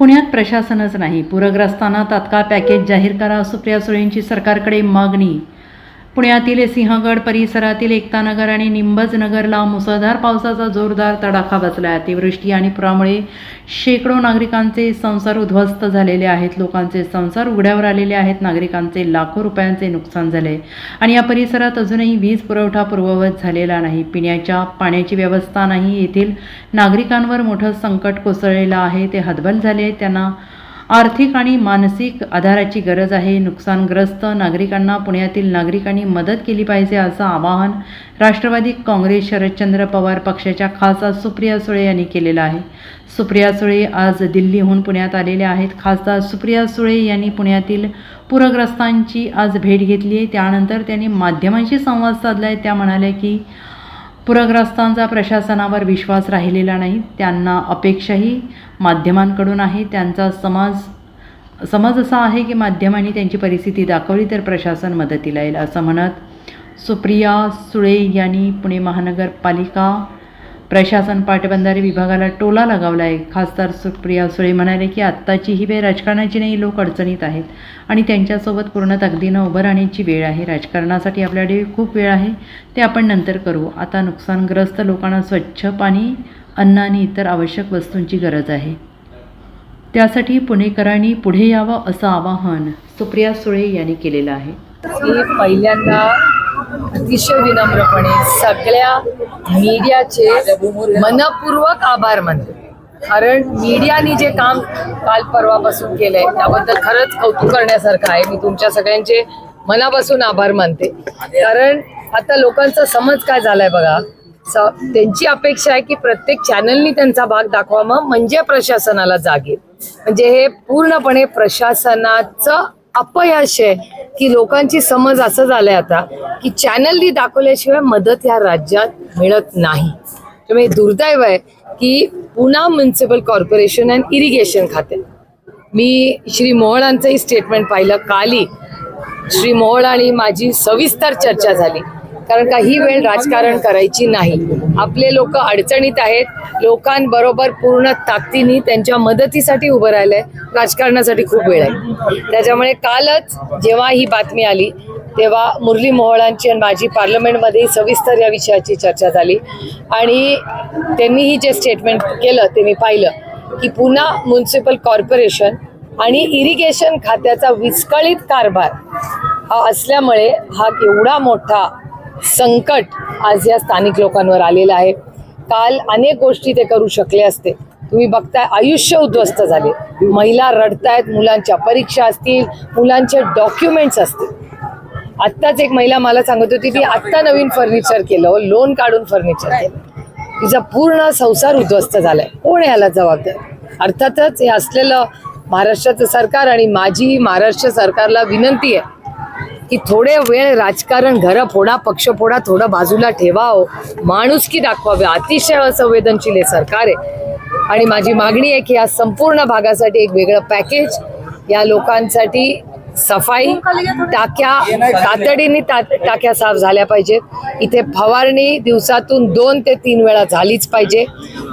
पुण्यात प्रशासनच नाही. पूरग्रस्तांना तात्काळ पॅकेज जाहीर करा सुप्रिया सुळेंची सरकारकडे मागणी पुण्यातील सिंहगड परिसरातील एकतानगर आणि निंबज नगरला मुसळधार पावसाचा जोरदार तडाखा बसला अतिवृष्टी आणि पुरामुळे शेकडो नागरिकांचे संसार उद्ध्वस्त झालेले आहेत. लोकांचे संसार उघड्यावर आलेले आहेत. नागरिकांचे लाखो रुपयांचे नुकसान झाले. आणि या परिसरात अजूनही वीज पुरवठा पूर्ववत झालेला नाही. पिण्याच्या पाण्याची व्यवस्था नाही. येथील नागरिकांवर मोठं संकट कोसळलेलं आहे. ते हतबल झाले. त्यांना आर्थिक आणि मानसिक आधाराची गरज आहे. नुकसानग्रस्त नागरिकांना पुण्यातील नागरिकांनी मदत केली पाहिजे असं आवाहन राष्ट्रवादी काँग्रेस शरदचंद्र पवार पक्षाच्या खासदार सुप्रिया सुळे यांनी केलेलं आहे. सुप्रिया सुळे आज दिल्लीहून पुण्यात आलेल्या आहेत. खासदार सुप्रिया सुळे यांनी पुण्यातील पूरग्रस्तांची आज भेट घेतली आहे. त्यानंतर त्यांनी माध्यमांशी संवाद साधला आहे त्या म्हणाल्या की पूरग्रस्तांचा प्रशासनावर विश्वास राहिलेला नाही. त्यांना अपेक्षाही माध्यमांकडून आहे. त्यांचा समाज समज असा आहे की माध्यमांनी त्यांची परिस्थिती दाखवली तर प्रशासन मदतीला येईल असं म्हणत सुप्रिया सुळे यांनी पुणे महानगरपालिका प्रशासन पाटबंधारे विभागाला टोला लगावला आहे खासदार सुप्रिया सुळे म्हणाले की आत्ताची ही वेळ राजकारणाची नाही लोक अडचणीत आहेत. आणि त्यांच्यासोबत पूर्ण ताकदीनं उभं राहण्याची वेळ आहे. राजकारणासाठी आपल्याकडे खूप वेळ आहे. ते आपण नंतर करू. आता नुकसानग्रस्त लोकांना स्वच्छ पाणी अन्न आणि इतर आवश्यक वस्तूंची गरज आहे. त्यासाठी पुणेकरांनी पुढे यावं असं आवाहन सुप्रिया सुळे यांनी केलेलं आहे. पहिल्यांदा अतिशय विनम्रपणे सगळ्या मीडियाचे मनपूर्वक आभार मानते. कारण मीडियाने जे काम काल परवापासून केलंय त्याबद्दल खरंच कौतुक करण्यासारखं आहे. मी तुमच्या सगळ्यांचे मनापासून आभार मानते. कारण आता लोकांचा समज काय झालाय बघा त्यांची अपेक्षा आहे की प्रत्येक चॅनलनी त्यांचा भाग दाखवावा म्हणजे प्रशासनाला जागेल म्हणजे हे पूर्णपणे प्रशासनाचं अपयश आहे. की लोकांची समज असं झालंय आता की चॅनलनी दाखवल्याशिवाय मदत ह्या राज्यात मिळत नाही. त्यामुळे दुर्दैव आहे की Poona municipal corporation and irrigation खाते. मी श्री मोहळांचंही स्टेटमेंट पाहिलं. काली श्री मोहळ आणि माझी सविस्तर चर्चा झाली. कारण काही वेळ राजकारण करायची नाही. आपले लोक अडचणीत आहेत. लोकांबरोबर पूर्ण ताकदीने त्यांच्या मदतीसाठी उभं राहिलंय. राजकारणासाठी खूप वेळ आहे. त्याच्यामुळे कालच जेव्हा ही बातमी आली तेव्हा मुरली मोहळांची आणि माझी पार्लमेंटमध्ये सविस्तर या विषयाची चर्चा झाली. आणि त्यांनीही जे स्टेटमेंट केलं ते मी पाहिलं की पुन्हा म्युन्सिपल कॉर्पोरेशन आणि इरिगेशन खात्याचा विस्कळीत कारभार हा असल्यामुळे हा एवढा मोठा संकट आज या स्थानिक लोकांवर आलेला आहे. काल अनेक गोष्टी ते करू शकले असते. तुम्ही बघताय आयुष्य उद्ध्वस्त झाले. महिला रडतायत मुलांच्या परीक्षा असतील मुलांचे डॉक्युमेंट्स असतील. आत्ताच एक महिला मला सांगत होती ती आत्ता नवीन फर्निचर केलं हो, लोन काढून फर्निचर केलं. तिचा पूर्ण संसार उद्ध्वस्त झालाय. कोण याला जबाबदार? अर्थातच हे असलेलं महाराष्ट्राचं सरकार आणि माझी महाराष्ट्र सरकारला विनंती आहे की थोडे वेळ राजकारण घरं फोडा पक्ष फोडा थोडं बाजूला ठेवावं. माणुसकी दाखवावे? अतिशय असंवेदनशील हे सरकार आहे. आणि माझी मागणी आहे की या संपूर्ण भागासाठी एक वेगळं पॅकेज या लोकांसाठी सफाई टाक्या तातडीने ता टाक्या साफ झाल्या पाहिजेत. इथे फवारणी दिवसातून दोन ते तीन वेळा झालीच पाहिजे.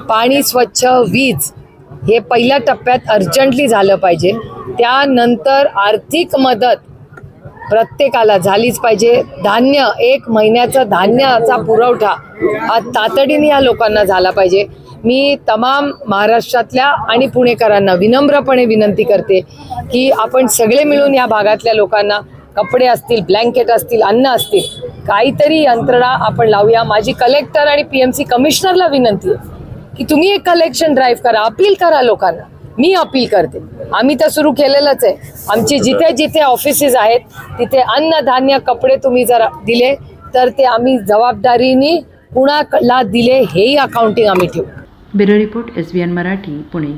पाणी स्वच्छ वीज हे पहिल्या टप्प्यात अर्जंटली झालं पाहिजे. त्यानंतर आर्थिक मदत प्रत्येकाला झालीच पाहिजे. धान्य एक महिन्याचा धान्याचा पुरवठा हा तातडीने या लोकांना झाला पाहिजे. मी तमाम महाराष्ट्रातल्या आणि पुणेकरांना विनम्रपणे विनंती करते की आपण सगळे मिळून या भागातल्या लोकांना कपडे असतील ब्लँकेट असतील अन्न असतील काहीतरी यंत्रणा आपण लावूया. माझी कलेक्टर आणि पी एम सी कमिशनरला विनंती आहे की तुम्ही एक कलेक्शन ड्राईव्ह करा अपील करा लोकांना. मी अपील करते. आम्ही तर सुरू केलेलंच आहे. आमची जिथे जिथे ऑफिसेस आहेत तिथे अन्न धान्य कपडे तुम्ही जर दिले तर ते आम्ही जबाबदारीने कुणाला दिले हेही अकाउंटिंग आम्ही ठेवू. Bureau report S B N Marathi Pune.